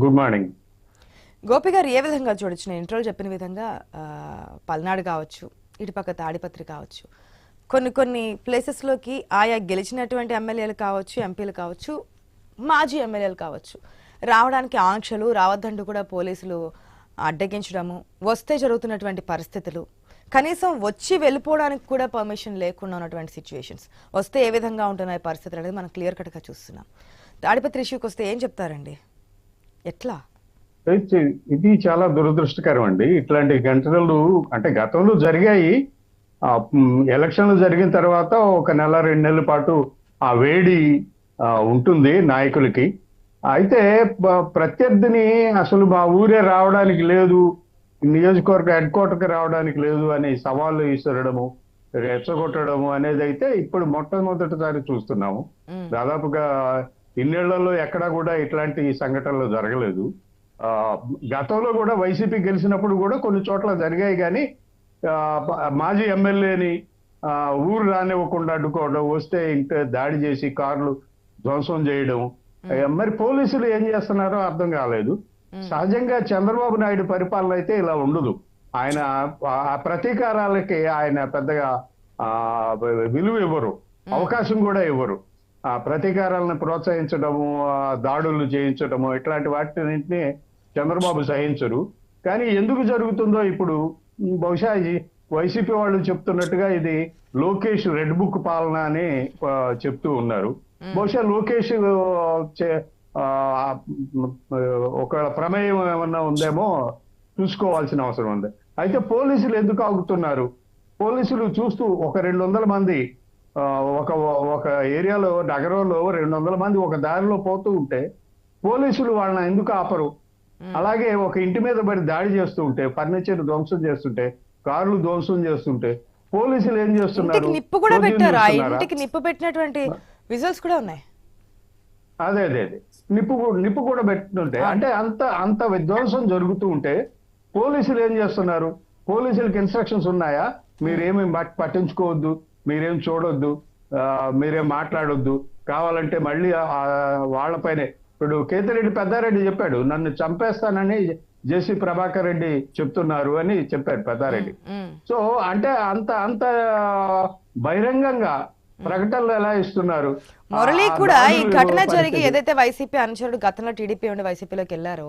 Good morning Gopi గారు ఏ విధంగా చూడొచ్చు నేను ఇంట్రోలు చెప్పిన విధంగా పల్నాడు కావచ్చు ఇటుపక్క తాడిపత్రి కావచ్చు కొన్ని కొన్ని ప్లేసెస్లోకి ఆయా గెలిచినటువంటి ఎమ్మెల్యేలు కావచ్చు ఎంపీలు కావచ్చు మాజీ ఎమ్మెల్యేలు కావచ్చు రావడానికి ఆంక్షలు రావద్దంటూ కూడా పోలీసులు అడ్డగించడము వస్తే జరుగుతున్నటువంటి పరిస్థితులు కనీసం వచ్చి వెళ్ళిపోవడానికి కూడా పర్మిషన్ లేకుండా ఉన్నటువంటి సిచ్యువేషన్స్ వస్తే ఏ విధంగా ఉంటున్నాయి పరిస్థితులు అనేది మనం క్లియర్ కట్గా చూస్తున్నాం. తాడిపత్రి ఇష్యూకి వస్తే ఏం చెప్తారండి? ఎట్లా? ఇది చాలా దురదృష్టకరం అండి ఇట్లాంటి ఘటనలు అంటే గతంలో జరిగాయి. ఎలక్షన్లు జరిగిన తర్వాత ఒక నెల రెండు నెలల పాటు ఆ వేడి ఉంటుంది నాయకులకి. అయితే ప్రత్యర్థిని అసలు మా ఊరే రావడానికి లేదు నియోజకవర్గ హెడ్ క్వార్టర్కి రావడానికి లేదు అని సవాళ్ళు విసరడము రెచ్చగొట్టడము అనేది అయితే ఇప్పుడు మొట్టమొదటిసారి చూస్తున్నాము. దాదాపుగా ఇన్నేళ్ళలో ఎక్కడా కూడా ఇట్లాంటి సంఘటనలు జరగలేదు. ఆ, గతంలో కూడా వైసీపీ గెలిచినప్పుడు కూడా కొన్ని చోట్ల జరిగాయి కానీ మాజీ ఎమ్మెల్యేని ఊరు రానివ్వకుండా అడ్డుకోవడం వస్తే ఇంట దాడి చేసి కార్లు ధ్వంసం చేయడం మరి పోలీసులు ఏం చేస్తున్నారో అర్థం కాలేదు. సహజంగా చంద్రబాబు నాయుడు పరిపాలన అయితే ఇలా ఉండదు. ఆయన ఆ ప్రతీకారాలకి ఆయన పెద్దగా ఆ విలువ ఇవ్వరు. అవకాశం కూడా ఇవ్వరు. ఆ ప్రతీకారాలను ప్రోత్సహించడము దాడులు చేయించడము ఇట్లాంటి వాటిని చంద్రబాబు సహించరు. కానీ ఎందుకు జరుగుతుందో ఇప్పుడు బహుశా వైసీపీ వాళ్ళు చెప్తున్నట్టుగా ఇది లోకేష్ రెడ్ బుక్ పాలన అని చెప్తూ ఉన్నారు. బహుశా లోకేష్ ఒకవేళ ప్రమేయం ఏమన్నా ఉందేమో చూసుకోవాల్సిన అవసరం ఉంది. అయితే పోలీసులు ఎందుకు ఆగుతున్నారు? పోలీసులు చూస్తూ ఒక రెండు వందల మంది ఒక ఒక ఏరియాలో నగరంలో రెండు వందల మంది ఒక దారిలో పోతూ ఉంటే పోలీసులు వాళ్ళని ఎందుకు ఆపరు? అలాగే ఒక ఇంటి మీద పడి దాడి చేస్తూ ఉంటే ఫర్నిచర్ ధ్వంసం చేస్తుంటే కార్లు ధ్వంసం చేస్తుంటే పోలీసులు ఏం చేస్తున్నారు? నిప్పు కూడా పెట్టారు? ఆ? ఇంటికి నిప్పు పెట్టినటువంటి విజువల్స్ కూడా ఉన్నాయి. అదే అదే అదే. నిప్పు నిప్పు కూడా పెట్టుతుంటే అంటే అంత అంత విధ్వంసం జరుగుతూ ఉంటే పోలీసులు ఏం చేస్తున్నారు? పోలీసులకు ఇన్స్ట్రక్షన్స్ ఉన్నాయా? మీరేమి పట్- పట్టించుకోవద్దు. మీరేం చూడొద్దు మీరేం మాట్లాడొద్దు. కావాలంటే మళ్ళీ వాళ్ళపైనే. ఇప్పుడు కేతిరెడ్డి పెద్దారెడ్డి చెప్పాడు నన్ను చంపేస్తానని జేసీ ప్రభాకర్ రెడ్డి చెప్తున్నారు అని చెప్పాడు పెద్దారెడ్డి. సో అంటే అంత అంత బహిరంగంగా ప్రకటనలు ఎలా ఇస్తున్నారు? మురళి కూడా ఈ ఘటన జరిగి ఏదైతే వైసీపీ అనుచరుడు గతంలో టీడీపీ ఉండి వైసీపీలోకి వెళ్ళారో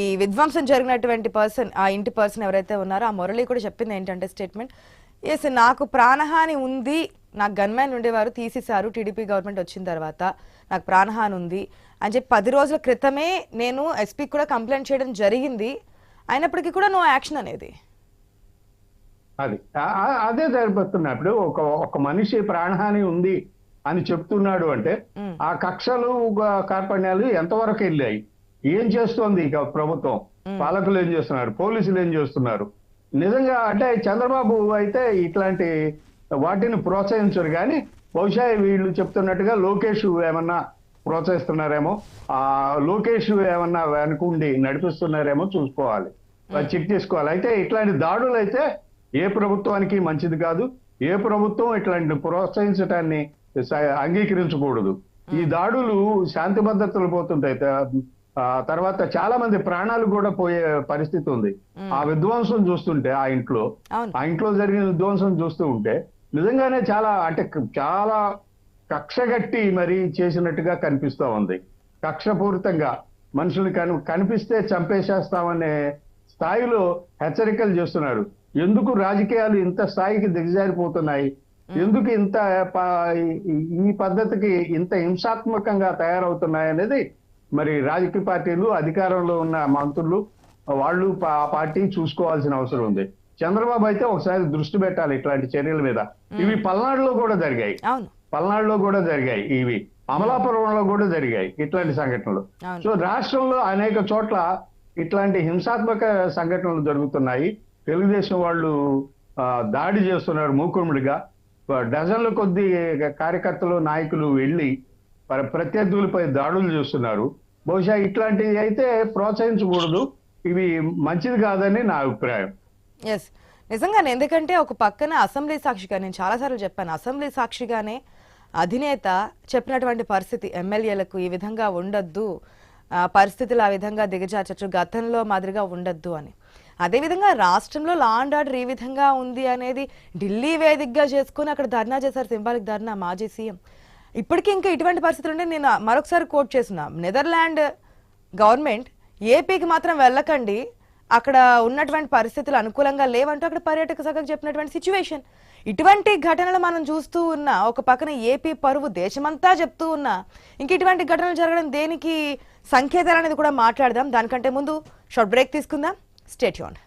ఈ విధ్వంసం జరిగినటువంటి పర్సన్ ఆ ఇంటి పర్సన్ ఎవరైతే ఉన్నారో ఆ మురళి కూడా చెప్పింది ఏంటంటే స్టేట్మెంట్ ఎస్ నాకు ప్రాణహాని ఉంది. నాకు గన్మ్యాన్ ఉండేవారు తీసేశారు. టీడీపీ గవర్నమెంట్ వచ్చిన తర్వాత నాకు ప్రాణహాని ఉంది అని చెప్పి పది రోజుల క్రితమే నేను ఎస్పీకి కూడా కంప్లైంట్ చేయడం జరిగింది. అయినప్పటికీ కూడా నో యాక్షన్ అనేది. అది. అదే సరిపోతున్నప్పుడు ఒక ఒక మనిషి ప్రాణహాని ఉంది అని చెప్తున్నాడు అంటే. ఆ కక్షలు కార్పణ్యాలు ఎంతవరకు వెళ్ళాయి? ఏం చేస్తోంది ఇక ప్రభుత్వం? పాలకులు ఏం చేస్తున్నారు? పోలీసులు ఏం చేస్తున్నారు? నిజంగా అంటే చంద్రబాబు అయితే ఇట్లాంటి వాటిని ప్రోత్సహించరు కానీ బహుశా వీళ్ళు చెప్తున్నట్టుగా లోకేష్ ఏమన్నా ప్రోత్సహిస్తున్నారేమో ఆ లోకేష్ ఏమన్నా వెనుకుండి నడిపిస్తున్నారేమో చూసుకోవాలి. చెక్ చేసుకోవాలి. అయితే ఇట్లాంటి దాడులు అయితే ఏ ప్రభుత్వానికి మంచిది కాదు ఏ ప్రభుత్వం ఇట్లాంటి ప్రోత్సహించటాన్ని స- అంగీకరించకూడదు. ఈ దాడులు శాంతి భద్రతలు పోతుంటాయి. ఆ తర్వాత చాలా మంది ప్రాణాలు కూడా పోయే పరిస్థితి ఉంది. ఆ విధ్వంసం చూస్తుంటే ఆ ఇంట్లో ఆ ఇంట్లో జరిగిన విధ్వంసం చూస్తూ ఉంటే నిజంగానే చాలా అంటే చాలా కక్షగట్టి మరి చేసినట్టుగా కనిపిస్తా ఉంది. కక్షపూరితంగా మనుషులు కని కనిపిస్తే చంపేసేస్తామనే స్థాయిలో హెచ్చరికలు చేస్తున్నారు. ఎందుకు రాజకీయాలు ఇంత స్థాయికి దిగజారిపోతున్నాయి? ఎందుకు ఇంత ఈ పద్ధతికి ఇంత హింసాత్మకంగా తయారవుతున్నాయి అనేది మరి రాజకీయ పార్టీలు అధికారంలో ఉన్న మంత్రులు వాళ్ళు ఆ పార్టీ చూసుకోవాల్సిన అవసరం ఉంది. చంద్రబాబు అయితే ఒకసారి దృష్టి పెట్టాలి ఇట్లాంటి చర్యల మీద. ఇవి పల్నాడులో కూడా జరిగాయి. పల్నాడులో కూడా జరిగాయి. ఇవి అమలాపురంలో కూడా జరిగాయి ఇట్లాంటి సంఘటనలు. సో రాష్ట్రంలో అనేక చోట్ల ఇట్లాంటి హింసాత్మక సంఘటనలు జరుగుతున్నాయి. తెలుగుదేశం వాళ్ళు దాడి చేస్తున్నారు మూకుముడిగా డజన్ల కొద్ది కార్యకర్తలు నాయకులు వెళ్ళి ప్రత్యర్థులపై దాడులు చేస్తున్నారు. బహుశా ఇట్లాంటివి అయితే ప్రోత్సహించకూడదు. ఇవి మంచిది కాదని నా అభిప్రాయం. ఎస్ నిజంగానే ఎందుకంటే ఒక పక్కన అసెంబ్లీ సాక్షిగా నేను చాలాసార్లు చెప్పాను. అసెంబ్లీ సాక్షిగానే అధినేత చెప్పినటువంటి పరిస్థితి ఎమ్మెల్యేలకు ఈ విధంగా ఉండొద్దు పరిస్థితులు ఆ విధంగా దిగజార్చచ్చు గతంలో మాదిరిగా ఉండొద్దు అని. అదేవిధంగా రాష్ట్రంలో లా అండ్ ఆర్డర్ ఈ విధంగా ఉంది అనేది ఢిల్లీ వేదికగా చేసుకుని అక్కడ ధర్నా చేశారు సింబాలిక్ ధర్నా మాజీ సీఎం. ఇప్పటికీ ఇంకా ఇటువంటి పరిస్థితులు ఉంటే నేను మరొకసారి కోట్ చేస్తున్నా. నెదర్లాండ్ గవర్నమెంట్ ఏపీకి మాత్రం వెళ్ళకండి. అక్కడ ఉన్నటువంటి పరిస్థితులు అనుకూలంగా లేవంటూ అక్కడ పర్యాటక శాఖకు చెప్పినటువంటి సిచ్యువేషన్ ఇటువంటి ఘటనలు మనం చూస్తూ ఉన్నా ఒక పక్కన ఏపీ పరువు దేశమంతా చెప్తూ ఉన్నా ఇంక ఇటువంటి ఘటనలు జరగడం దేనికి సంకేతాలు అనేది కూడా మాట్లాడదాం. దానికంటే ముందు షార్ట్ బ్రేక్ తీసుకుందాం. స్టేట్ యూన్